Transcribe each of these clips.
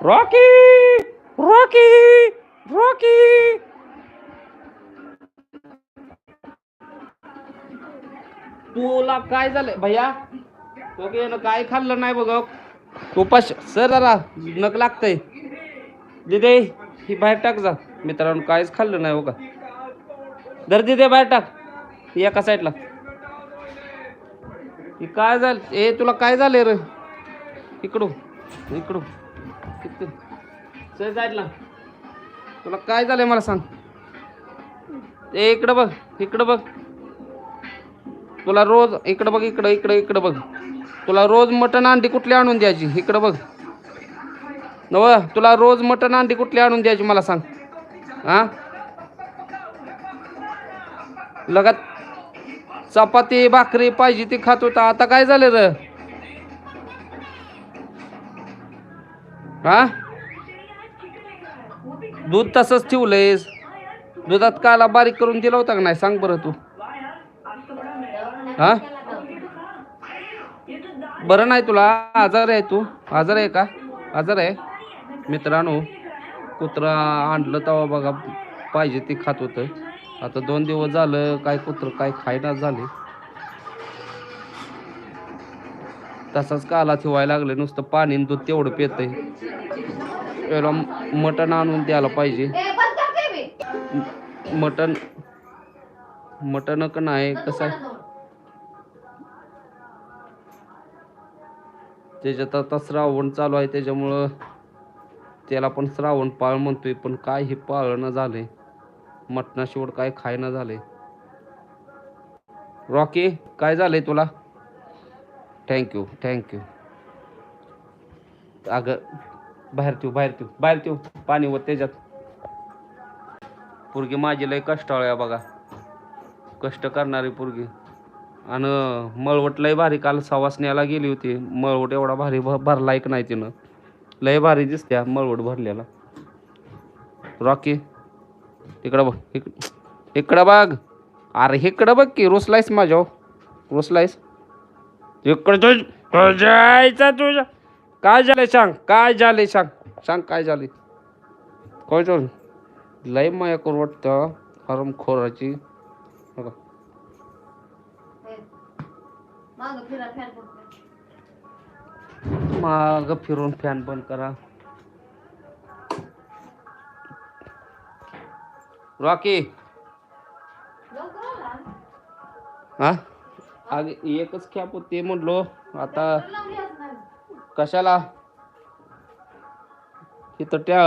Rocky Rocky Rocky. तुला काय झालंय भैया? तो काय खाल्लं नाही बघ. उपाश सर जरा नक लागतंय. दिदे ही बाहेर टाक जा. मित्रांनो काहीच खाल्लं नाही बघा. दर दिदे बाहेर टाक. एका साईडला ही काय झालं? ए तुला काय झालंय रे? इकडू इकडू सर साईडला तुला काय झालंय मला सांग. ए इकडं बघ इकडं बघ. तुला रोज इकडं बघ इकडं इकडं इकडं बघ. तुला रोज मटण अंडी कुठली आणून द्यायची? इकडं बघ. नव तुला रोज मटण अंडी कुठली आणून द्यायची मला सांग. हा? लगात चपाती भाकरी पाहिजे ती खात होता. आता काय झालं र? हा? दूध तसंच ठेवलंयस. दुधात काला बारीक करून दिला होता का नाही? सांग बरं तू. हा? बरं नाही तुला. आजार आहे तू. आजार आहे का? आजार आहे. मित्रांनो कुत्रा आणलं तेव्हा बघा. पाहिजे ते खात होतं. आता दोन दिवस झालं काय कुत्र काय खायना झाले. तसाच काला ठेवायला लागले नुसतं पाणी दूध तेवढं पेतय. याला मटण आणून द्यायला पाहिजे. मटण मटण का नाही कसं? त्याच्यात आता श्रावण चालू आहे त्याच्यामुळं त्याला पण श्रावण पाळ म्हणतोय पण काय हे पाळणं झालंय. मटणाशिवड काय खायना झालंय. रॉकी काय झालंय तुला? थँक्यू थँक्यू अगं बाहेर ठेव बाहेर ठेव बाहेर ठेव पाणी वर त्याच्यात. पोरगी माझी लय कष्टाळ बघा. कष्ट करणारी पोरगी. आणि मळवट लय भारी काल सवासण्याला गेली होती. मळवट एवढा भारी भ भरला एक नाही तिनं? लय भारी दिसत्या मळवट भरलेला. रॉकी इकडं बघ इक इकडं बघ. अरे इकडं बघ की रुसलायस माझ्या रुसलायस इकडं तुझ जायचा तुझ्या. काय झालंय सांग काय झालंय सांग. सांग काय झालंय. काय झालं? लय माया करून वाटतं हरमखोराची. बघा. माग फिरून फॅन बंद करा. रॉकी. हा? आगे एकच कॅप होते म्हणलो. आता कशाला? इथं त्या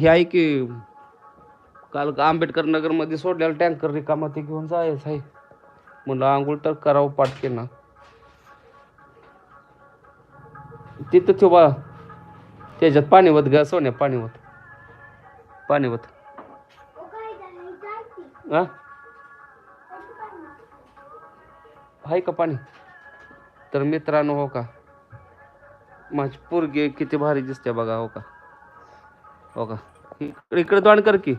हे आहे की काल आंबेडकर नगरमध्ये सोडलेला टँकर रिकामा ते घेऊन जायचं आहे. म्हणलं आंघोळ तर करावं पाटके ना तिथं ठेव त्याच्यात पाणी होत ग सोन्या पाणी होत पाणी होत हा? आहे का पाणी? तर मित्रांनो हो का? माझी पोरगी किती भारी दिसते बघा हो का? हो का? इकडे इकडे तोंड कर की.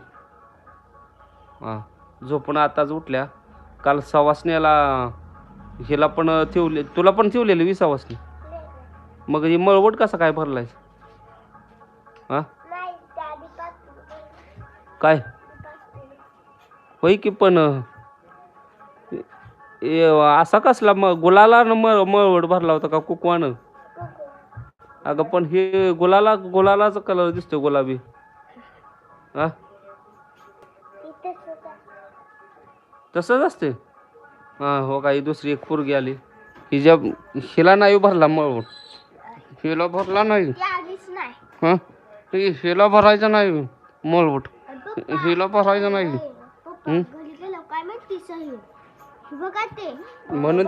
हा झोपून आताच उठल्या काल सवासण्याला हिला पण ठेवले तुला पण ठेवलेली विसावासनी मग ही मळवट कसा काय भरलाय हा? काय? होय की पण? ए, असा कसला? मग गुलाला न मळ मळवट भरला होता का कुकवानं? अगं पण हे गुलाला गुलालाचा कलर दिसतोय गुलाबी. हा तसंच असते. हा हो का ही दुसरी एक पोरगी आली. हिच्या हिला नाही भरला मळवट हिला भरला नाही. हा? हि- हिला भरायचा नाही मळवट हिला भरायचा नाही. म्हणून